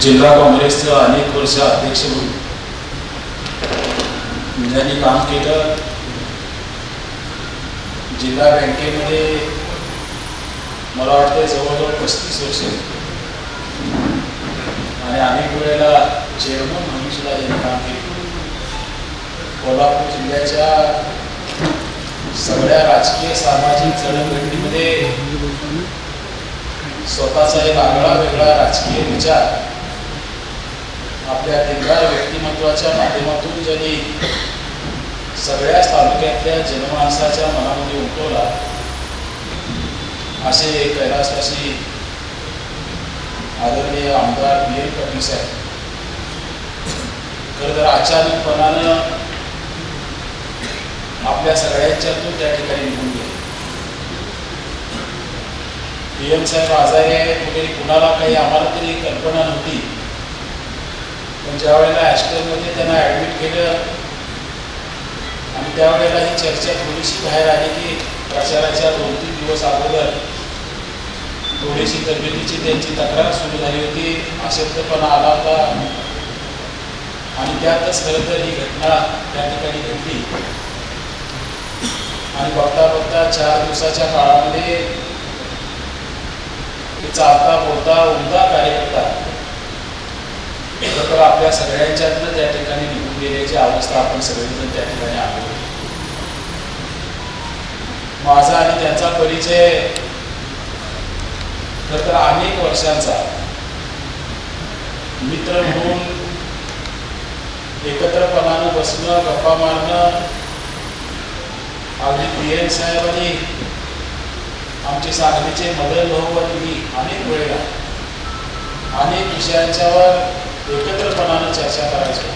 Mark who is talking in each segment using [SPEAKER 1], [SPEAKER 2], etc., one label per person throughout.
[SPEAKER 1] जिल्हा काँग्रेसचं अनेक वर्ष अध्यक्ष म्हणून ज्यांनी काम केलं जिल्हा बँकेमध्ये मला वाटतं जवळजवळ पस्तीस वर्ष. आणि अनेक वेळेला चेअरमन म्हणून सुद्धा काम केलं. कोल्हापूर जिल्ह्याच्या सगळ्या राजकीय सामाजिक चळवळीमध्ये स्वतःचा एक आगळा वेगळा राजकीय विचार आपल्या दिग्गार व्यक्तिमत्वाच्या माध्यमातून ज्यांनी सगळ्याच तालुक्यातल्या जनमानसाच्या मनामध्ये उमटवला असे कैलासवासी आदरणीय आमदार बी एन पाटील साहेब खरं तर अचानकपणानं आपल्या सगळ्यांच्यातून त्या ठिकाणी निघून गेले. पी एम साहेब आजारी आहेत वगैरे कुणाला काही आम्हाला तरी कल्पना नव्हती. पण ज्या वेळेला हॉस्टेलमध्ये त्यांना ॲडमिट केलं आणि त्यावेळेला ही चर्चा थोडीशी बाहेर आली की प्रचाराच्या दोन तीन दिवस अगोदर थोडीशी तब्येतीची त्यांची तक्रार सुरू झाली होती. अशक्तपणा आला होता. आणि त्यातच खरं तर ही घटना त्या ठिकाणी घडली. आणि बघता बघता चार दिवसाच्या काळामध्ये ते चालता बोलता उमदा कार्यकर्ता तर आपल्या सगळ्यांच्यातनं त्या ठिकाणी निघून गेल्याची अवस्था आपण सगळेजण त्या ठिकाणी आलो माझा आणि त्यांचा परिचय खरं तर अनेक वर्षांचा. मित्र म्हणून एकत्रपणानं बसणं गप्पा मारणं अगदी पी एन साहेबांनी आमचे सांगलीचे मदन भाऊ आणि मी अनेक वेळेला अनेक विषयांच्यावर एकत्रपणानं चर्चा करायचो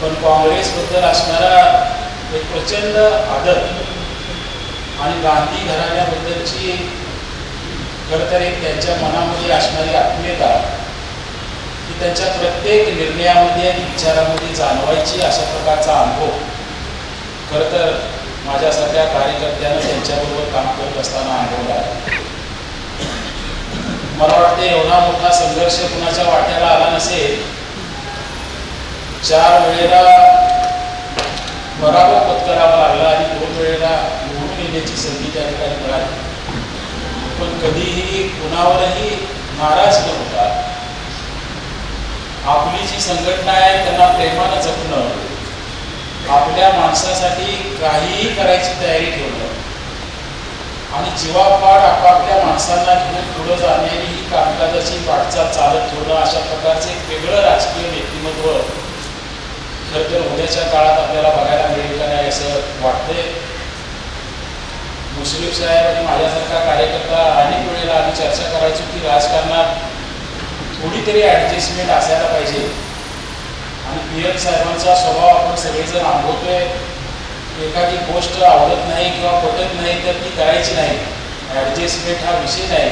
[SPEAKER 1] पण काँग्रेसबद्दल असणारा एक प्रचंड आदर आणि गांधी घराण्याबद्दलची खरं तर एक त्यांच्या मनामध्ये असणारी आत्मीयता ही त्यांच्या प्रत्येक निर्णयामध्ये आणि विचारामध्ये जाणवायची अशा प्रकारचा अनुभव खरं तर माझ्यासारख्या कार्यकर्त्यानं त्यांच्याबरोबर काम करत असताना अनुभवला आहे. मला वाटते एवढा मोठा संघर्ष कुणाच्या वाट्याला आला नसेल चार वेळेला पराभव पत्करावा लागला आणि दोन वेळेला निवडून येण्याची संधी त्या ठिकाणी मिळाली. पण कधीही कुणावरही नाराज न होता आपली जी संघटना आहे त्यांना प्रेमानं जपणं आपल्या माणसासाठी काहीही करायची तयारी ठेवणं आणि जीवापाड आपापल्या माणसांना घेऊन पुढं जाण्याने ही कामकाजाची वाटचाल चालत ठेवणं अशा प्रकारचे एक वेगळं राजकीय व्यक्तिमत्व खरं तर उद्याच्या काळात आपल्याला बघायला मिळेल का नाही असं वाटतंय. मुश्रीफ साहेब आणि माझ्यासारखा कार्यकर्ता अनेक वेळेला आम्ही चर्चा करायचो की राजकारणात थोडी तरी ॲडजस्टमेंट असायला पाहिजे. आणि पी एम साहेबांचा स्वभाव आपण सगळेजण अनुभवतोय. एखादी गोष्ट आवडत नाही किंवा पटत नाही तर ती करायची नाही. ॲडजस्टमेंट हा विषय नाही.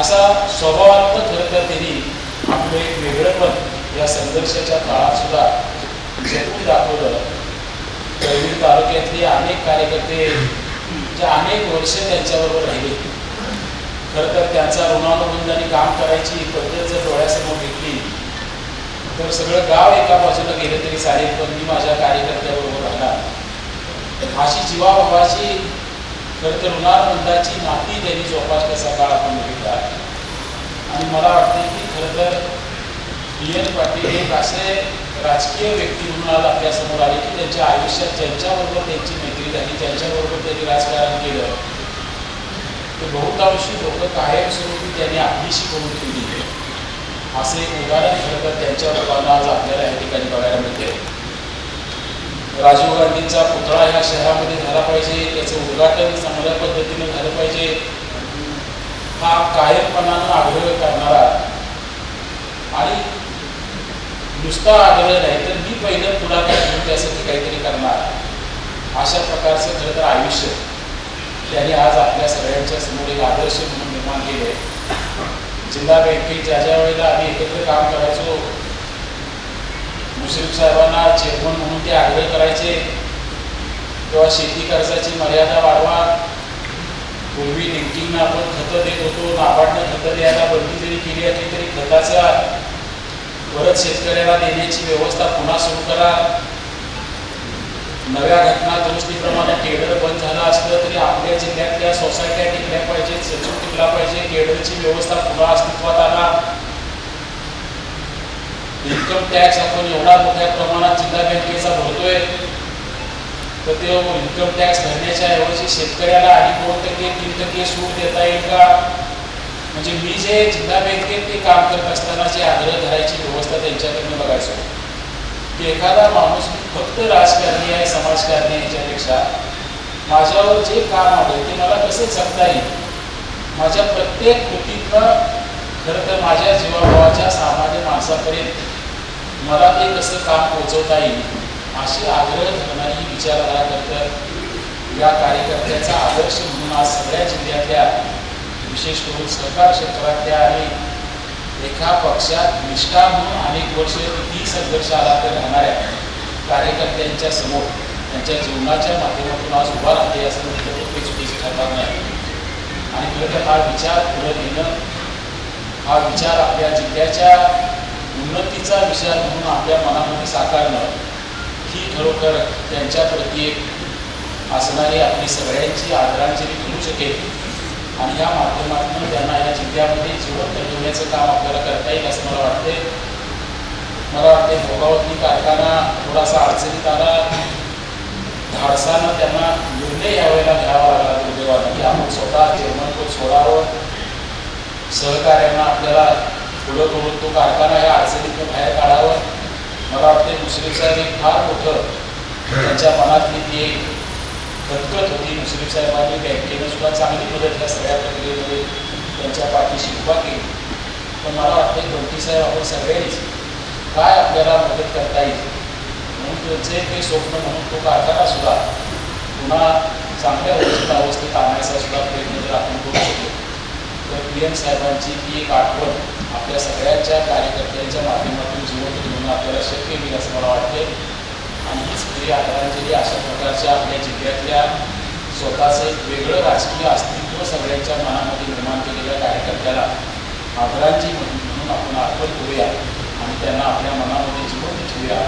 [SPEAKER 1] असा स्वभावात्मक खरं तर त्यांनी आपलं एक वेगळं पण या संघर्षाच्या काळात सुद्धा जपून दाखवलं. करवीर तालुक्यातले अनेक कार्यकर्ते जे अनेक वर्ष त्यांच्याबरोबर राहिले. खरं तर त्यांचा ऋणानुबंधाने काम करायची पद्धत जर डोळ्यासमोर घेतली तर सगळं गाव एका बाजूला गेलं तरी चालेल पण मी माझ्या कार्यकर्त्याबरोबर राहणार. अशी जीवाभावाची खरं तर ऋणानुबंधाची नाती त्यांनी जोपासल्याचा काळ आपण बघितला. आणि मला वाटते की खरं तर डी एन पाटील एक असे राजकीय व्यक्ती म्हणून आज आपल्यासमोर आले की त्यांच्या आयुष्यात ज्यांच्याबरोबर त्यांची मैत्री झाली ज्यांच्याबरोबर त्यांनी राजकारण केलं तर बहुतांशी लोक कायमस्वरूपी त्यांनी आपलीशी करून आहे असे उदाहरण खरं तर त्यांच्या रूपानं आज आपल्याला या ठिकाणी बघायला मिळते. राजीव गांधींचा पुतळा ह्या शहरामध्ये झाला पाहिजे त्याचं उद्घाटन चांगल्या पद्धतीने झालं पाहिजे. हा कायमपणानं आग्रह करणारा आणि नुसता आग्रह नाही तर मी पहिलं पुढाकार घेऊन त्यासाठी काहीतरी करणार. अशा प्रकारचं खरं तर आयुष्य त्यांनी आज आपल्या सगळ्यांच्या समोर एक आदर्श म्हणून निर्माण केले जिल्हा बँकेत ज्या ज्या वेळेला आम्ही एकत्र काम करायचो मुश्रीफ साहेबांना चेअरमन म्हणून ते आग्रह करायचे किंवा शेती कर्जाची मर्यादा वाढवा. पूर्वी लिंकिंगनं आपण खतं देत होतो नाबार्डनं खतं द्यायला बंदी जरी केली असली तरी खताचा परत शेतकऱ्याला देण्याची व्यवस्था पुन्हा सुरू करा. नव्या घटना दुरुस्तीप्रमाणे केडर बंद झालं असलं तरी आपल्या जिल्ह्यातल्या सोसायट्या टिकल्या पाहिजेत सचिव टिकला पाहिजे केडरची व्यवस्था पुन्हा अस्तित्वात आणा. इन्कम टॅक्स आपण एवढा मोठ्या प्रमाणात जिल्हा बँकेचा भरतोय तर ते इन्कम टॅक्स भरण्याच्या ऐवजी शेतकऱ्याला आणि दोन टक्के तीन टक्के सूट देता येईल का? म्हणजे मी जे जिल्हा बँकेत ते काम करत असताना जे आग्रह धरायची व्यवस्था त्यांच्याकडनं बघायचो. की एखादा माणूस फक्त राजकारणी आहे समाजकारणी याच्यापेक्षा माझ्यावर जे काम आलं ते मला कसं जगता येईल? माझ्या प्रत्येक कृतीतनं खरं तर माझ्या जीवाभावाच्या सामान्य माणसापर्यंत मला ते कसं काम पोहोचवता येईल अशी आग्रह धरणारी विचारधारा करतात. या कार्यकर्त्याचा आदर्श म्हणून आज सगळ्या जिल्ह्यातल्या विशेष करून सहकार क्षेत्रातल्या आणि एका पक्षात निष्ठा म्हणून अनेक वर्ष किती संघर्ष आला तर राहणाऱ्या कार्यकर्त्यांच्या समोर त्यांच्या जीवनाच्या माध्यमातून आज उभा राहते असं म्हटलं तर ते चुकीचं ठरणार नाही. आणि खरं तर हा विचार पुढे नेणं हा विचार आपल्या जिल्ह्याच्या उन्नतीचा विचार म्हणून आपल्या मनामध्ये साकारणं ही खरोखर त्यांच्याप्रती एक असणारी आपली सगळ्यांची आदरांजली ठरू शकेल. आणि या माध्यमातून त्यांना या जिल्ह्यामध्ये जीवन ठेवण्याचं काम आपल्याला करता येईल असं मला वाटते मला वाटते भोगावती कारखाना थोडासा अडचणीत आला. धाडसानं त्यांना निर्णय यावेळेला घ्यावा लागला दुर्दैवानं की आपण स्वतः जर्मनपद सोडावं. सहकार्यांना आपल्याला पुढं करून तो कारखाना या अडचणीतून बाहेर काढावं. मला वाटते मुश्रीफ साहेब एक फार मोठं त्यांच्या मनातली ती एक खतखत होती. मुश्रीफ साहेबांनी बँकेनं सुद्धा चांगली मदत या सगळ्या प्रक्रियेमध्ये त्यांच्या पाठीशी उभा केली. पण मला वाटते गमती साहेब आपण सगळ्यांनीच काय आपल्याला मदत करता येईल? म्हणून त्यांचे ते स्वप्न म्हणून तो काढताना सुद्धा पुन्हा चांगल्या अवस्थेत अवस्थेत आणण्याचा सुद्धा प्रयत्न जर आपण करू शकतो तर पी एम साहेबांची ती एक आठवण आपल्या सगळ्यांच्या कार्यकर्त्यांच्या माध्यमातून जिवंत ठेवणं आपल्याला शक्य होईल असं मला वाटते आणि हीच खरी आदरांजली अशा प्रकारच्या आपल्या जिल्ह्यातल्या स्वतःचं एक वेगळं राजकीय अस्तित्व सगळ्यांच्या मनामध्ये निर्माण केलेल्या कार्यकर्त्याला आदरांजली म्हणून म्हणून आपण आठवण करूया. त्यांना आपल्या मनामध्ये जिवंत ठेवूया